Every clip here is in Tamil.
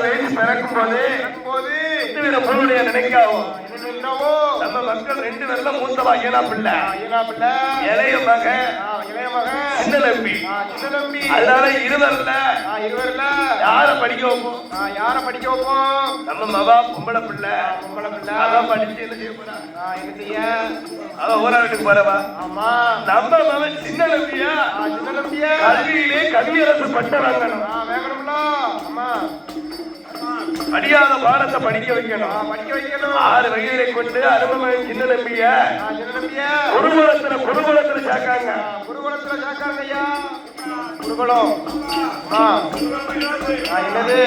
போது போது வீர பொருளுடைய நினைக்காவும். நம்ம மக்கள் ரெண்டு பேர்ல மூத்தவா ஏனா பிள்ளை. இளைய மகன் ஆ, இளைய மகன் சின்ன நம்பி அதனால இருவர்ல. இருவர்ல. யார படிக்க வைப்போம்? யார படிக்க வைப்போம்? நம்ம மகா பொம்பளை பிள்ளை. பொம்பளை பிள்ளை. அதான் படிச்சு என்ன செய்ய போறா? ஆ, என்ன செய்ய? அவ ஊரா வீட்டுக்கு போறவா? ஆமா. நம்ம மகன் சின்ன நம்பியா சின்ன கல்வியிலே பட்ட வாங்கணும் ஆமா பாடத்தை படிக்க வைக்கணும். படிக்க வைக்கணும் ஆறு வயதை கொண்டு அனுபவம் சின்ன நம்பிய குருகுலத்துல குருகுலத்துல சேர்க்காங்க ஆ, குருகுலத்துல சேர்க்காங்க ஐயா குருகுலம் என்னது?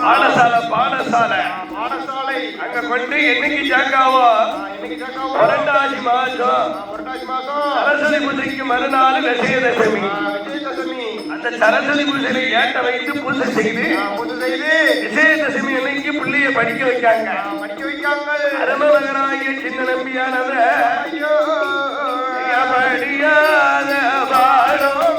பாடசாலை பாடசாலை. ஆ, பாடசாலை அங்க கொண்டு என்னைக்கு சேர்க்காவோ புரட்டாசி மாசம். புரட்டாசி மாசம். பூஜைக்கு மறுநாள் விஜயதசமி அந்த சரஸ்வதி பூஜையில ஏட்ட வைத்து பூஜை செய்து பூஜை செய்து. விஜயதசமி அன்னைக்கு பிள்ளைய படிக்க வைக்காங்க. படிக்க வைக்காங்க. அருமகனாகிய சின்ன நம்பியானவ ஐயோ. படியாத பாடமெல்லாம்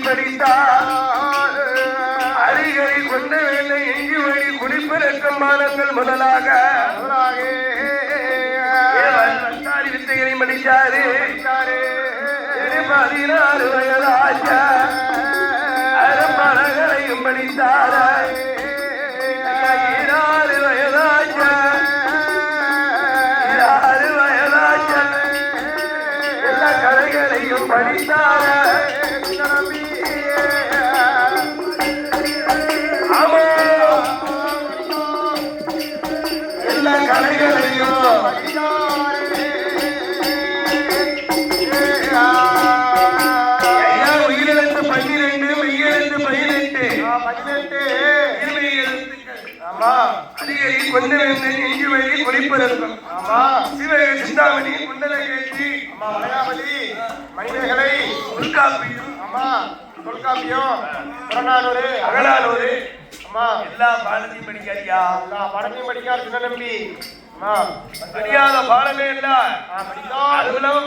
படித்தார் அறிகை கொண்ட வேலை எங்கி வழி குடிப்பிறக்கம் மானங்கள் முதலாக. வித்தைகளை படிச்சாரு பதினாறு வயதாச்சா ஈராறு வயதாச்சா ஈராறு வயதாச்சா எல்லா கலைகளையும் படித்தார சிந்தாமணி குண்டலகேசி மனிதர்களை தொல்காப்பியம் ஆமா தொல்காப்பியம் புறநானூறு அகலானூறு அம்மா எல்லா பாடத்தையும் படிக்காதியா எல்லா பாடத்தையும் படிக்கார் சின்ன நம்பி அம்மா படியாத பாடமே இல்ல. இல்லாம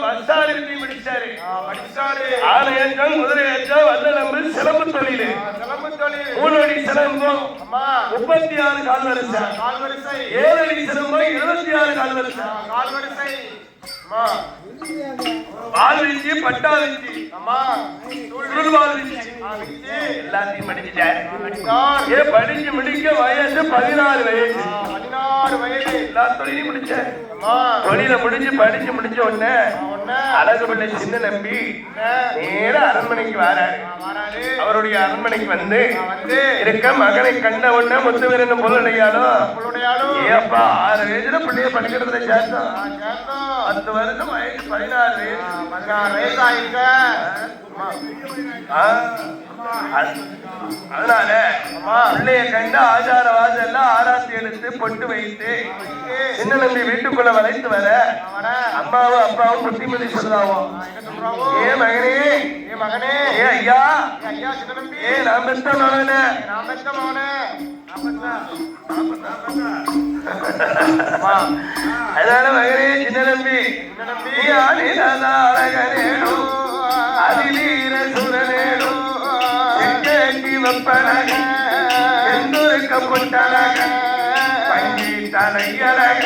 வித்தையும் படிச்சாரு. ஆ, படித்தாரு. ஆனை ஏற்றம் குதிரை ஏற்றம் வல்ல நம்பு சிலம்பு தொழில். சிலம்பு தொழில். மூணடி சிலம்பம் அம்மா. முப்பத்தி ஆறு கால் வரிசை கால் வரிசை ஏழடி சிலம்பம் இருபத்தி ஆறு கால் வரிசை கால் வரிசை வீச்சு அம்மா. எல்லாத்தையும் ஏ படிச்சு முடிக்க வயசு பதினாறு வயசு. பதினாறு வயது எல்லா தொழிலையும் முடிச்சாரு அம்மா. தொழில முடிஞ்சு படிச்சு முடிச்ச உடனே அழகு பிள்ளை சின்ன நம்பி நேர அரண்மனைக்கு வராரு. அவருடைய அரண்மனைக்கு வந்து இருக்க மகனை கண்ட உடனே முத்துவீரன் பொருளையாலும் உங்களுடையாலும் ஏப்பா ஆறு வயசுல பிள்ளைய படிக்கிறத சேர்த்தோம். சேர்த்தோம். பத்து வருஷம் வயசு பதினாறு. பதினாறு வயசு ஆயிருக்க அதனால பிள்ளைய கண்டு ஆச்சார வாசல்ல ஆராத்தி எடுத்து பொட்டு வைத்து சின்ன நம்பி வீட்டுக்குள்ள வளைத்து வர அம்மாவும் அப்பாவும் புத்திமதி சொல்றாவோ? ஏ மகனே. ஏ மகனே. ஏ ஐயா. ஐயா சின்ன நம்பி ஏ நான் பெத்த மகனே. நான் பெத்த மகனே அதனால மகனே சின்ன நம்பி நீ ஆடினாத அழகனேனோ அதிலீர சுரனேனோ எங்கேண்டி வப்பனக எந்தொருக்கப்பட்டனக பங்கி தலையழக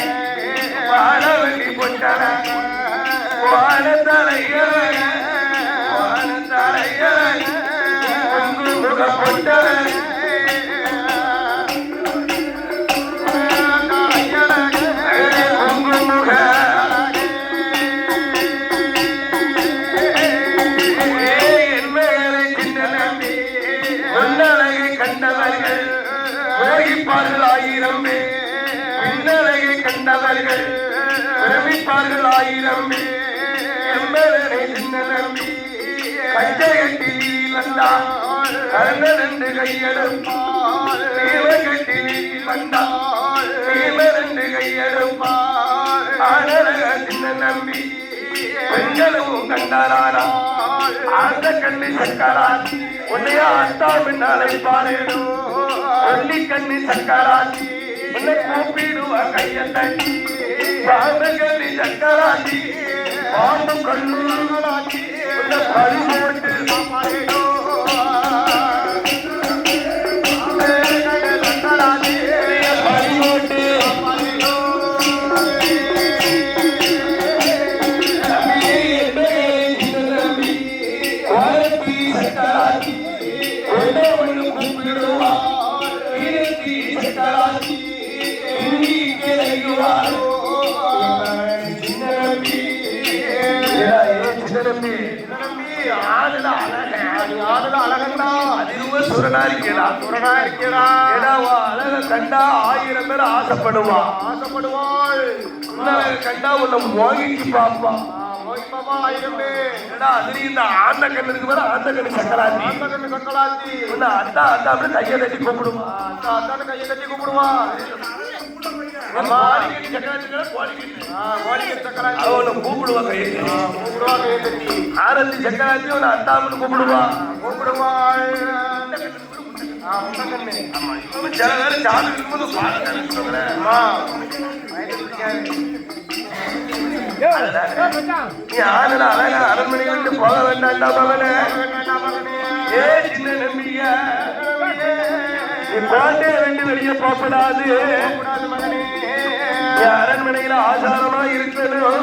வாழவெளி பொட்டனக வாழ வாழ பிரமிப்பார்கள் ஆயிரம் பின்னரையை கண்டவர்கள் பிரமிப்பார்கள் ஆயிரம் எம்பரனை சின்ன நம்பி கட்டி வந்தா கர்ணரண்டு கையெடுப்பாள். கட்டி வந்தா கீழரண்டு கையெடுப்பாள். அழக சின்ன நம்பி பெண்களும் கண்டாரானா ஆழ்ந்த கண்ணை சக்கரான் உன்னையா அத்தாமின் அழைப்பானேடும் ஒல்லி கண்ணு சக்கராத்தி உன்னை கூப்பிடுவ கைய தட்டி பாம்பு கண்ணு சக்கராத்தி பாம்பு கண்ணு உன்னை பழி போட்டு பாப்பாரேனோ பழி போட்டு கண்டா ஆயிரம் பேர் ஆசைப்படுவான் ஆசைப்படுவாள். கண்டா உன்னை மோகிச்சு பார்ப்பான். இந்த ஆந்த கண்ணு இருக்கு பாரு ஆந்த கண்ணு சக்கராத்தி. ஆந்தகன்னு சக்கலாத்தி உன்னை அத்தா அத்தா அப்படி கையை தட்டி கூப்பிடுமா? அந்த அத்தான கையை கூப்பிடுவா சக்கராத்தி கூப்பிடுவா தட்டி. கூப்பிடுவா கையை கட்டி ஆரத்தி சக்கராத்தி உன்னை அத்தாமனு கூப்பிடுவா. சில பேர் இருக்கும்போது நீ அழகா அரண்மனை விட்டு போக வேண்டாம் மகனே. ஏ சின்ன நம்பிய நீ ரெண்டு வெளியே போகக்கூடாது அரண்மனையில் அரண்மனையில ஆசாரமா இருக்கணும்